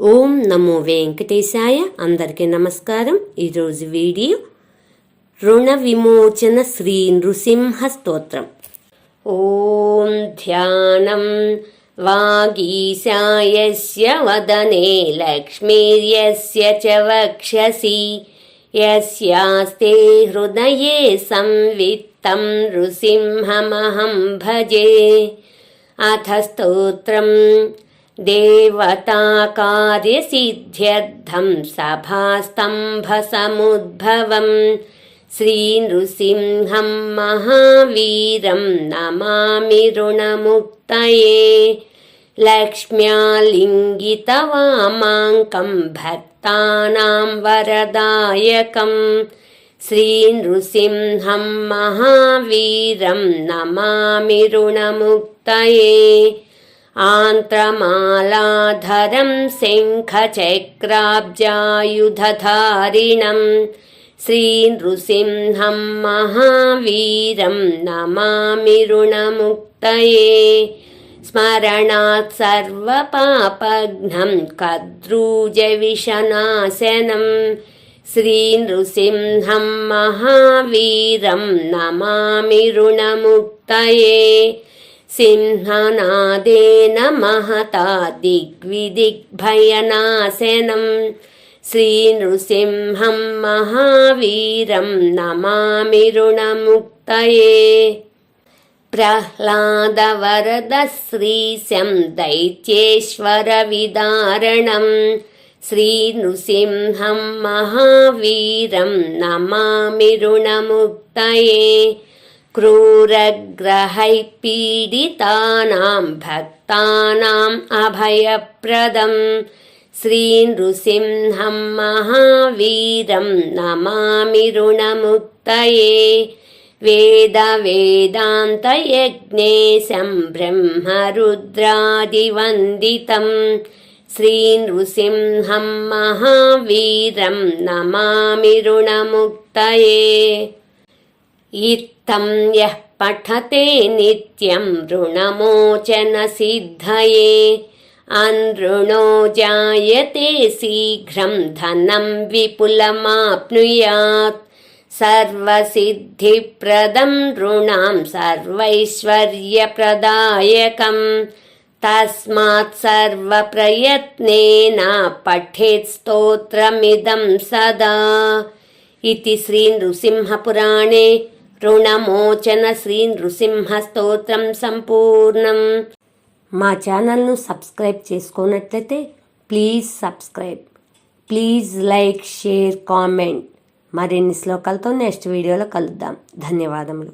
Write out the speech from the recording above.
ఓం నమో వెంకటేశాయ. అందరికీ నమస్కారం. ఈరోజు వీడియో రుణ విమోచన శ్రీ నృసింహ స్తోత్రం. ఓం ధ్యానం వాగీశాయస్య వదనే లక్ష్మీర్యస్య చ వక్షసి. యస్యాస్తే హృదయే సంవిత్తం నృసింహమహం భజే. అథ స్తోత్రం देवताकार्यसिद्ध्यर्थं सभास्तम्भसमुद्भवम् श्रीनृसिंहं महावीरं नमामि ऋणमुक्तये लक्ष्म्यालिङ्गितवामाङ्कं भक्तानां वरदायकम् श्रीनृसिंहं महावीरं नमामि ऋणमुक्तये आन्त्रमालाधरं शङ्खचक्राब्जायुधधारिणं श्रीनृसिंहं महावीरं नमामि ऋणमुक्तये स्मरणात् सर्वपापघ्नं कद्रूजविषनाशनम् श्रीनृसिंहं महावीरं नमामि ऋणमुक्तये సింహనాదేన మహతా దిగ్విదిగ్భయనాశనం శ్రీనృసింహం మహావీరం నమామి రుణముక్తయే ప్రహ్లాదవరద శ్రీశం దైత్యేశ్వరవిదారణం శ్రీనృసింహం మహావీరం నమామి రుణముక్తయే क्रूरग्रहैः पीडितानां भक्तानाम् अभयप्रदम् श्रीनृसिंहं महावीरं नमामि ऋणमुक्तये वेदवेदान्तयज्ञेशं ब्रह्मरुद्रादिवन्दितम् श्रीनृसिंहं महावीरं नमामि ऋणमुक्तये इत्थं यः पठते नित्यं ऋणमोचनसिद्धये अनृणो जायते शीघ्रं धनं विपुलमाप्नुयात् सर्वसिद्धिप्रदं ऋणां सर्वैश्वर्यप्रदायकम् तस्मात् सर्वप्रयत्नेन पठेत् स्तोत्रमिदं सदा इति श्रीनृसिंहपुराणे రుణమోచన శ్రీ నృసింహ స్తోత్రం సంపూర్ణం. మా ఛానల్ను subscribe చేసుకోనట్లయితే please subscribe please like share comment. మరిన్ని శ్లోకాలతో నెక్స్ట్ వీడియోలో కలుద్దాం. ధన్యవాదములు.